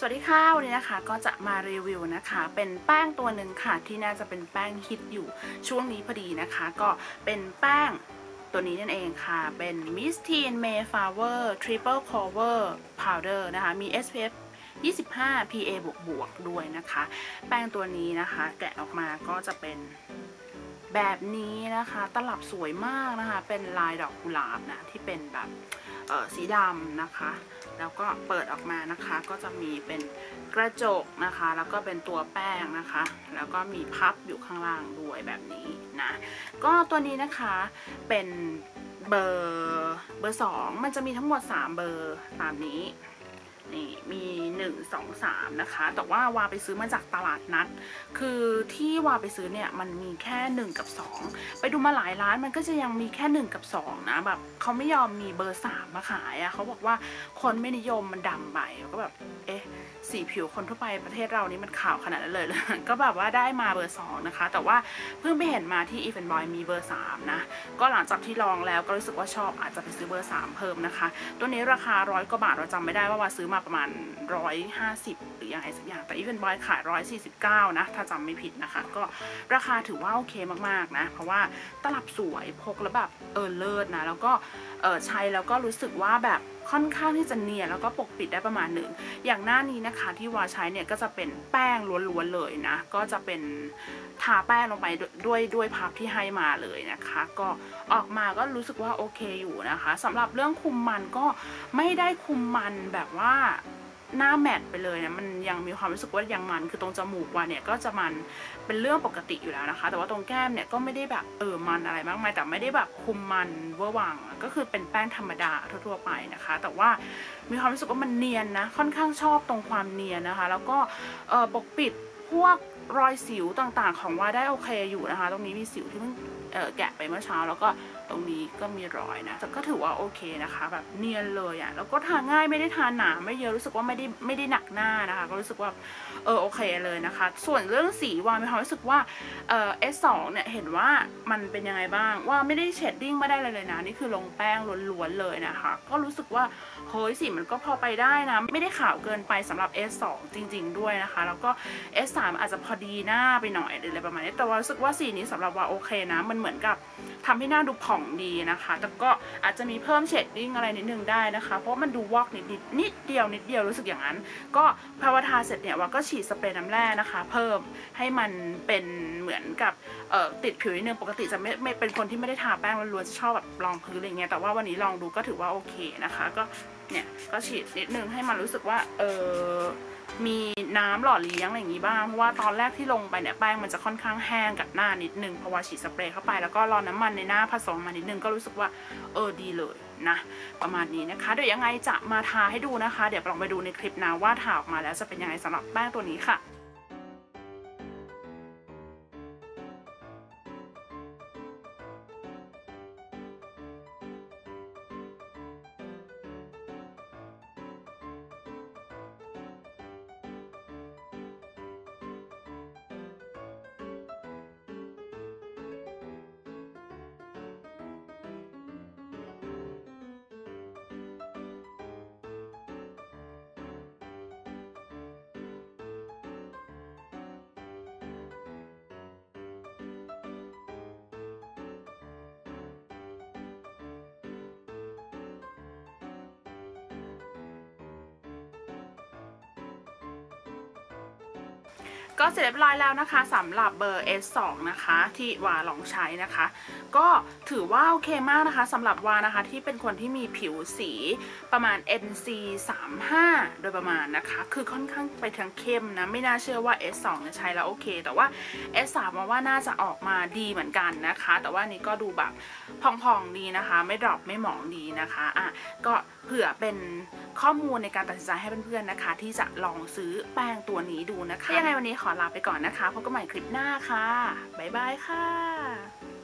สวัสดีค่ะวันนี้นะคะก็จะมารีวิวนะคะ เป็นแป้งตัวหนึ่งค่ะที่น่าจะเป็นแป้งฮิตอยู่ช่วงนี้พอดีนะคะ ก็เป็นแป้งตัวนี้นั่นเองค่ะ เป็น Miss Teen Mayflower Triple Cover Powder นะคะ มี SPF 25 PA บวกบวกด้วยนะคะ แป้งตัวนี้นะคะ แกะออกมาก็จะเป็นแบบนี้นะคะ ตลับสวยมากนะคะ เป็นลายดอกกุหลาบนะ ที่เป็นแบบสีดำนะคะ แล้วก็เปิดออกมานะคะ ก็จะมีเป็นกระจกนะคะ แล้วก็เป็นตัวแป้งนะคะ แล้วก็มีพับอยู่ข้างล่างด้วยแบบนี้นะ ก็ตัวนี้นะคะเป็นเบอร์เบอร์สองมันจะมีทั้งหมด 3 เบอร์ตามนี้ นี่มี1 2 3นะคะ แต่ว่าวาไปซื้อมาจากตลาดนัด คือที่วาไปซื้อเนี่ยมันมีแค่ 1 กับ 2 ไปดูมาหลายร้านมันก็จะยังมีแค่ 1 กับ 2 นะแบบเขาไม่ยอมมีเบอร์ 3 มาขายอะเขาบอกว่าคนไม่นิยมมันดำไปแล้วก็แบบเอ๊ะ สีผิวคนทั่วไปประเทศเรานี่มันขาวขนาดนั้นเลยเลยก็แบบว่าได้มาเบอร์2นะคะ แต่ว่าเพิ่งไปเห็นมาที่ e v e n Boy มีเบอร์3นะ ก็หลังจากที่ลองแล้วก็รู้สึกว่าชอบอาจจะไปซื้อเบอร์3เพิ่มนะคะ ตัวนี้ราคาร้อยกว่าบาทเราจำไม่ได้ว่าว่าซื้อมาประมาณ150หรือยังไงสักอย่าง แต่ e v e n Boy ขาย149นะ ถ้าจำไม่ผิดนะคะ ก็ราคาถือว่าโอเคมากๆนะ เพราะว่าตลับสวยพกแล้วแบบเออเลิศนะ แล้วก็เออใช้แล้วก็รู้สึกว่าแบบ ค่อนข้างที่จะเนียนแล้วก็ปกปิดได้ประมาณหนึ่ง อย่างหน้านี้นะคะที่วาใช้เนี่ยก็จะเป็นแป้งล้วนๆเลยนะ ก็จะเป็นทาแป้งลงไปด้วยด้วยด้วยพับที่ให้มาเลยนะคะ ก็ออกมาก็รู้สึกว่าโอเคอยู่นะคะสำหรับเรื่องคุมมันก็ไม่ได้คุมมันแบบว่า หน้าแมตต์ไปเลยนะมันยังมีความรู้สึกว่ายังมัน คือตรงจมูกวาเนี่ยก็จะมันเป็นเรื่องปกติอยู่แล้วนะคะ แต่ว่าตรงแก้มเนี่ยก็ไม่ได้แบบเออมันอะไรมากมายแต่ไม่ได้แบบคุมมันเวอร์วังก็คือเป็นแป้งธรรมดาทั่วๆไปนะคะ แต่ว่ามีความรู้สึกว่ามันเนียนนะค่อนข้างชอบตรงความเนียนนะคะ แล้วก็เออปกปิดพวกรอยสิวต่างๆ ของว่าได้โอเคอยู่นะคะ ตรงนี้มีสิวที่เพิ่ง แกะไปเมื่อเช้า แล้วก็ตรงนี้ก็มีรอยนะแต่ก็ถือว่าโอเคนะคะ แบบเนียนเลยอะ่ะแล้วก็ทาง่ายไม่ได้ทาหนาไม่เยอะรู้สึกว่าไม่ได้ไม่ได้หนักหน้านะคะ ก็รู้สึกว่าเออโอเคเลยนะคะ ส่วนเรื่องสีวามีความรู้สึกว่าเออ S2 เนี่ยเห็นว่ามันเป็นยังไงบ้างว่าไม่ได้เชดดิ้งไม่ได้เลยเลยนะนี่คือลงแป้งล้วนๆเลยนะคะ ก็รู้สึกว่าเฮ้ยสีมันก็พอไปได้นะไม่ได้ขาวเกินไปสำหรับ S2 จริง ๆ ด้วยนะคะ แล้วก็ S3 อาจจะพอดีหน้าไปหน่อยหรืออะไรประมาณนี้แต่ว่ารู้สึกว่าสีนี้สำหรับว่าโอเคนะมันเหมือนกับทำให้หน้าดูผ่องดีนะคะ แต่ก็อาจจะมีเพิ่มเชดดิ้งอะไรนิดนึงได้นะคะ เพราะมันดูวอกนิดนิดนิดเดียวนิดเดียวรู้สึกอย่างนั้น ก็พอวทาเสร็จเนี่ยว่าก็ฉีดสเปรย์น้ำแร่นะคะ เพิ่มให้มันเป็นเหมือนกับติดผิวนิดนึงปกติจะไม่ไม่เป็นคนที่ไม่ได้ทาแป้งล้วนๆจะชอบแบบรองพื้นอะไรเงี้ยแต่ว่าวันนี้ลองดูก็ถือว่าโอเคนะคะ ก็เนี่ยก็ฉีดนิดนึงให้มันรู้สึกว่าเออ มีน้ำหล่อเลี้ยงอะไรอย่างงี้บ้างเพราะว่าตอนแรกที่ลงไปเนี่ยแป้งมันจะค่อนข้างแห้งกับหน้านิดนึงเพราะว่าฉีดสเปรย์เข้าไปแล้วก็รอน้ำมันในหน้าผสมมานิดนึงก็รู้สึกว่าเออดีเลยนะประมาณนี้นะคะเดี๋ยวยังไงจะมาทาให้ดูนะคะ เดี๋ยวลองไปดูในคลิปนะว่าทาออกมาแล้วจะเป็นยังไงสำหรับแป้งตัวนี้ค่ะ ก็เสร็จเรียบร้อยแล้วนะคะสำหรับเบอร์ S2 นะคะ ที่วาลองใช้นะคะ ก็ถือว่าโอเคมากนะคะสำหรับวานะคะที่เป็นคนที่มีผิวสีประมาณ NC 35โดยประมาณนะคะ คือค่อนข้างไปทางเข้มนะ ไม่น่าเชื่อว่า S2 จะใช้แล้วโอเค แต่ว่า S3 มาว่าน่าจะออกมาดีเหมือนกันนะคะ แต่ว่านี้ก็ดูแบบพองๆดีนะคะ ไม่ดรอปไม่หมองดีนะคะอะก็เผื่อเป็นข้อมูลในการตัดสินใจให้เพื่อนๆนะคะ ที่จะลองซื้อแป้งตัวนี้ดูนะคะยังไงวันนี้ขอลาไปก่อนนะคะพบกันใหม่คลิปหน้าค่ะ บ๊ายบายค่ะ